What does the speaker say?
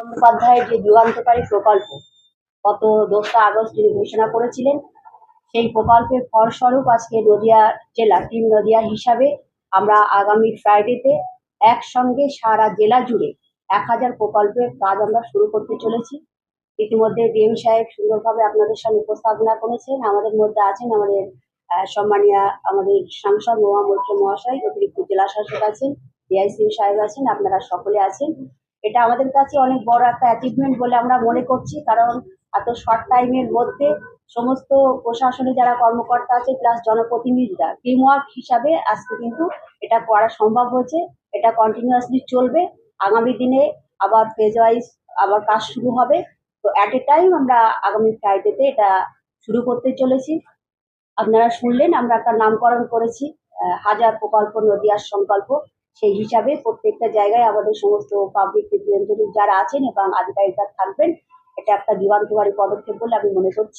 বন্দ্যোপাধ্যায়ের যে যুগান্তকারী প্রকল্প, গত দোসরা আগস্ট তিনি ঘোষণা করেছিলেন, সেই প্রকল্পের ফলস্বরূপ আজকে নদিয়া জেলা টিম নদিয়া হিসাবে আমরা আগামী ফ্রাইডেতে একসঙ্গে সারা জেলা জুড়ে এক হাজার প্রকল্পের কাজ আমরা শুরু করতে চলেছি। ইতিমধ্যে ডিএম সাহেব সুন্দরভাবে আপনাদের সামনে উপস্থাপনা করেছেন, আমাদের মধ্যে আছেন আমাদের সম্মানীয় আমাদের সাংসদ নোয়া মৈত্র মহাশয়, অতিরিক্ত জেলা শাসক আছেন ডিআইসি সাহেব আছেন, আপনারা সকলে আছেন। এটা আমাদের কাছে অনেক বড় একটা অ্যাচিভমেন্ট বলে আমরা মনে করছি, কারণ এত শর্ট টাইমের মধ্যে সমস্ত প্রশাসনে যারা কর্মকর্তা আছে প্লাস জনপ্রতিনিধিরা টিমওয়ার্ক হিসাবে আজকে কিন্তু এটা করা সম্ভব হয়েছে। এটা কন্টিনিউয়াসলি চলবে। আগামী দিনে আবার ফেজ ওয়াইজ আবার কাজ শুরু হবে। তো অ্যাট এ টাইম আমরা আগামী ফ্রাইডেতে এটা শুরু করতে চলেছি। আপনারা শুনলেন, আমরা একটা নামকরণ করেছি হাজার প্রকল্প, নদিয়ার সংকল্প। সেই হিসাবে প্রত্যেকটা জায়গায় আমাদের সমস্ত পাবলিক রিপ্রেজেন্টেটিভ যারা আছেন এবং আধিকারিকরা থাকবেন, এটা একটা যুগান্তকারী পদক্ষেপ বলে আমি মনে করছি।